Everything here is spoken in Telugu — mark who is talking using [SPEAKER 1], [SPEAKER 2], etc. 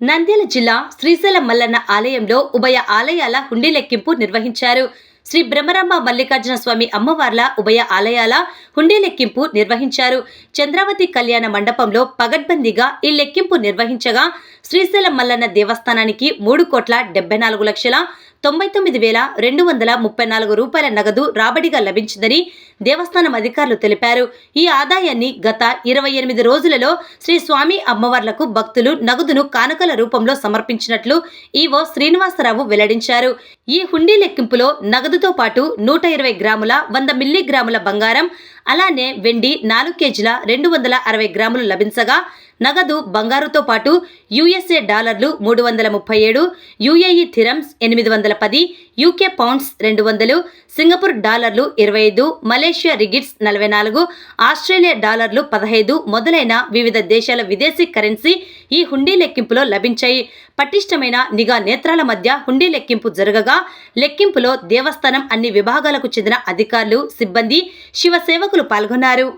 [SPEAKER 1] నంద్యాల జిల్లా శ్రీశైలం మల్లన్న ఆలయంలో ఉభయ ఆలయాల హుండీ లెక్కింపు నిర్వహించారు. శ్రీ బ్రహ్మరామ మల్లికార్జున స్వామి అమ్మవార్ల ఉభయ ఆలయాల హుండీ లెక్కింపు నిర్వహించారు. చంద్రావతి కళ్యాణ మండపంలో పగడ్బందీగా ఈ లెక్కింపు నిర్వహించగా శ్రీశైలం మల్లన్న దేవస్థానానికి మూడు కోట్ల డెబ్బై నాలుగు లక్షల తొంభై తొమ్మిది వేల రెండు వందల ముప్పై నాలుగు రూపాయల నగదు రాబడిగా లభించిందని దేవస్థానం అధికారులు తెలిపారు. ఈ ఆదాయాన్ని గత ఇరవై ఎనిమిది రోజులలో శ్రీ స్వామి అమ్మవార్లకు భక్తులు నగదును కానుకల రూపంలో సమర్పించినట్లు ఈవో శ్రీనివాసరావు వెల్లడించారు. ఈ హుండీ లెక్కింపులో నగదుతో పాటు నూట ఇరవై గ్రాముల వంద మిల్లీగ్రాముల బంగారం అలానే వెండి నాలుగు కేజీల రెండు వందల అరవై గ్రాములు లభించగా నగదు బంగారుతో పాటు యుఎస్ఏ డాలర్లు మూడు వందల ముప్పై ఏడు యుఏఈ థిరమ్స్ ఎనిమిది వందల పది యూకే పౌండ్స్ రెండు వందలు సింగపూర్ డాలర్లు ఇరవై ఐదు మలేషియా రిగిట్స్ నలభై నాలుగు ఆస్ట్రేలియా డాలర్లు పదహైదు మొదలైన వివిధ దేశాల విదేశీ కరెన్సీ ఈ హుండీ లెక్కింపులో లభించాయి. పటిష్టమైన నిఘా నేత్రాల మధ్య హుండీ లెక్కింపు జరగగా లెక్కింపులో దేవస్థానం అన్ని విభాగాలకు చెందిన అధికారులు సిబ్బంది శివ సేవకులు పాల్గొన్నారు.